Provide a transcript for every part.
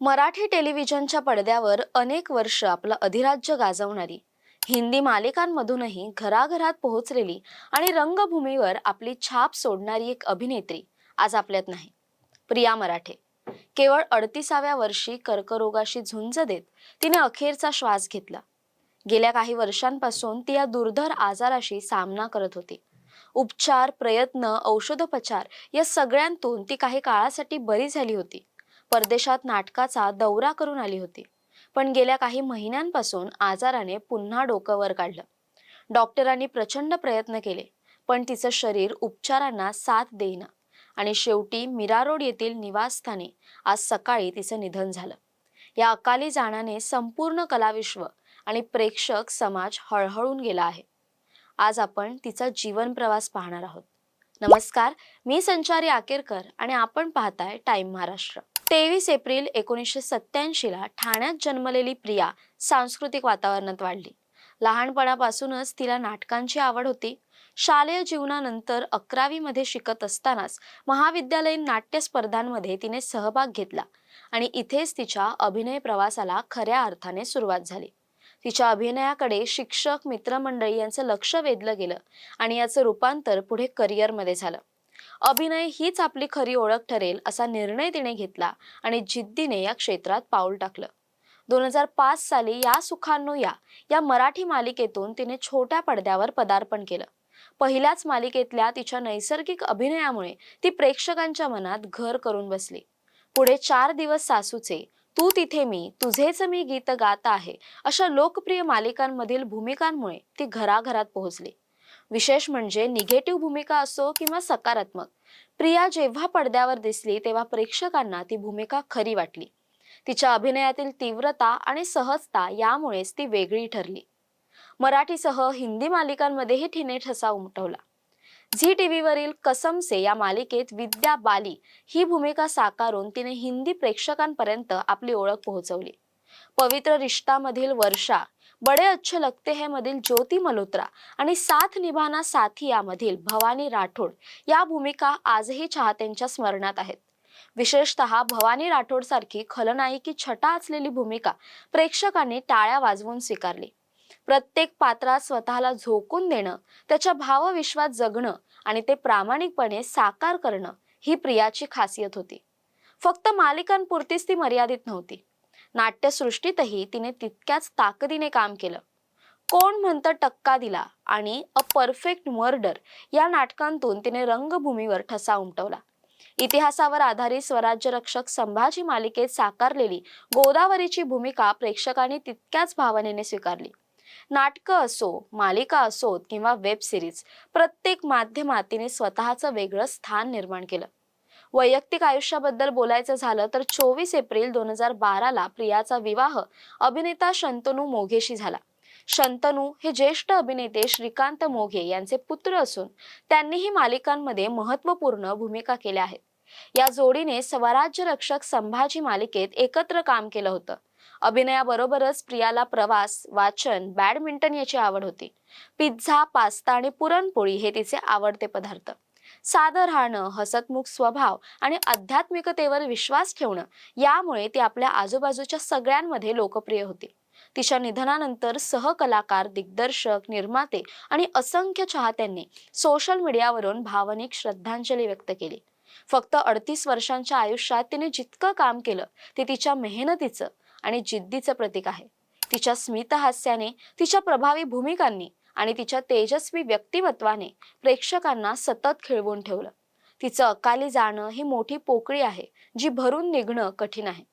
मराठी टेलिव्हिजनच्या पडद्यावर अनेक वर्ष आपलं अधिराज्य गाजवणारी हिंदी मालिकांमधूनही घराघरात पोहोचलेली आणि रंगभूमीवर आपली छाप सोडणारी एक अभिनेत्री आज आपल्यात नाही. प्रिया मराठे. केवळ अडतीसाव्या वर्षी कर्करोगाशी झुंज देत तिने अखेरचा श्वास घेतला. गेल्या काही वर्षांपासून ती या दुर्धर आजाराशी सामना करत होती. उपचार प्रयत्न औषधोपचार या सगळ्यांतून ती काही काळासाठी बरी झाली होती. परदेशात नाटकाचा दौरा करून आली होती. पण गेल्या काही महिन्यांपासून आजाराने पुन्हा डोकं वर काढलं. डॉक्टरांनी प्रचंड प्रयत्न केले पण तिचं शरीर उपचारांना साथ देईना आणि शेवटी मीरा रोड येथील निवासस्थानी आज सकाळी तिचं निधन झालं. या अकाली जाण्याने संपूर्ण कलाविश्व आणि प्रेक्षक समाज हळहळून गेला आहे. आज आपण तिचा जीवन प्रवास पाहणार आहोत. नमस्कार मी संचारी आकेरकर आणि आपण पाहताय टाइम महाराष्ट्र. तेवीस एप्रिल एकोणीसशे सत्त्याऐंशीला ठाण्यात जन्मलेली प्रिया सांस्कृतिक वातावरणात वाढली. लहानपणापासूनच तिला नाटकांची आवड होती. शालेय जीवनानंतर अकरावीमध्ये शिकत असतानाच महाविद्यालयीन नाट्य स्पर्धांमध्ये तिने सहभाग घेतला आणि इथेच तिच्या अभिनय प्रवासाला खऱ्या अर्थाने सुरुवात झाली. तिच्या अभिनयाकडे शिक्षक मित्रमंडळी यांचं लक्ष वेधलं गेलं आणि याचं रूपांतर पुढे करिअरमध्ये झालं. अभिनय हीच आपली खरी ओळख ठरेल असा निर्णय तिने घेतला आणि जिद्दीने या क्षेत्रात पाऊल टाकलं. दोन हजार पाच साली या सुखांनो या या मराठी मालिकेतून तिने छोट्या पडद्यावर पदार्पण केलं. पहिल्याच मालिकेतल्या तिच्या नैसर्गिक अभिनयामुळे ती प्रेक्षकांच्या मनात घर करून बसली. पुढे चार दिवस सासूचे तू तिथे मी तुझेच मी गीत गात आहे अशा लोकप्रिय मालिकांमधील भूमिकांमुळे ती घराघरात पोहोचली. विशेष म्हणजे निगेटिव्ह भूमिका असो किंवा सकारात्मक. प्रिया जेव्हा पडद्यावर दिसली तेव्हा प्रेक्षकांना ती भूमिका खरी वाटली. तिच्या अभिनयातील तीव्रता आणि सहजता यामुळेच ती वेगळी ठरली. मराठीसह हिंदी मालिकांमध्येही तिने ठसा उमटवला. झी टीव्हीवरील कसमसे या मालिकेत विद्या बाली ही भूमिका साकारून तिने हिंदी प्रेक्षकांपर्यंत आपली ओळख पोहोचवली. पवित्र रिश्तामधील वर्षा बडे अच्छे लगते है मधील ज्योती मल्होत्रा आणि साथ निभाना साथिया मधील भवानी राठोड या भूमिका आजही चाहत्यांच्या स्मरणात आहेत. विशेषतः भवानी राठोड सारखी खलनायकी छटा असलेली भूमिका प्रेक्षकांनी टाळ्या वाजवून स्वीकारली. प्रत्येक पात्रात स्वतःला झोकून देणं त्याच्या भावविश्वात जगणं आणि ते प्रामाणिकपणे साकार करणं ही प्रियाची खासियत होती. फक्त मालिकांपुरतीच ती मर्यादित नव्हती. नाट्यसृष्टीतही तिने तितक्याच ताकदीने काम केलं. कोण म्हणतं टक्का दिला आणि अ परफेक्ट मर्डर या नाटकांतून तिने रंगभूमीवर ठसा उमटवला. इतिहासावर आधारित स्वराज्य रक्षक संभाजी मालिकेत साकारलेली गोदावरीची भूमिका प्रेक्षकांनी तितक्याच भावनेने स्वीकारली. नाटकं असो मालिका असोत किंवा वेब सिरीज प्रत्येक माध्यमात तिने स्वतःचं वेगळं स्थान निर्माण केलं. वैयक्तिक आयुष्याबद्दल बोलायचं झालं तर चोवीस एप्रिल दोन हजार बाराला प्रियाचा विवाह अभिनेता शंतनू मोघेशी झाला. शंतनू हे ज्येष्ठ अभिनेते श्रीकांत मोघे यांचे पुत्र असून त्यांनीही मालिकांमध्ये महत्त्वपूर्ण भूमिका केल्या आहेत. या जोडीने स्वराज्य रक्षक संभाजी मालिकेत एकत्र काम केलं होतं. अभिनयाबरोबरच प्रियाला प्रवास वाचन बॅडमिंटन याची आवड होती. पिझ्झा पास्ता आणि पुरणपोळी हे तिचे आवडते पदार्थ. साधं राहणं हसतमुख स्वभाव आणि आध्यात्मिकतेवर विश्वास ठेवणं यामुळे ती आपल्या आजूबाजूच्या सगळ्यांमध्ये लोकप्रिय होती. तिच्या निधनानंतर सहकलाकार दिग्दर्शक निर्माते आणि असंख्य चाहत्यांनी सोशल मीडियावरून भावनिक श्रद्धांजली व्यक्त केली. फक्त अडतीस वर्षांच्या आयुष्यात तिने जितकं काम केलं ते तिच्या मेहनतीचं आणि जिद्दीचं प्रतीक आहे. तिच्या स्मितहास्याने तिच्या प्रभावी भूमिकांनी आणि तिच्या तेजस्वी व्यक्तिमत्वाने प्रेक्षकांना सतत खिळवून ठेवलं. तिचं अकाली जाणं ही मोठी पोकळी आहे जी भरून निघणं कठीण आहे.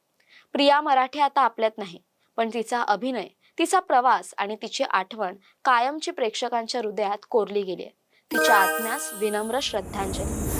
प्रिया मराठे आता आपल्यात नाही पण तिचा अभिनय तिचा प्रवास आणि तिची आठवण कायमची प्रेक्षकांच्या हृदयात कोरली गेली आहे. तिच्या आत्म्यास विनम्र श्रद्धांजली.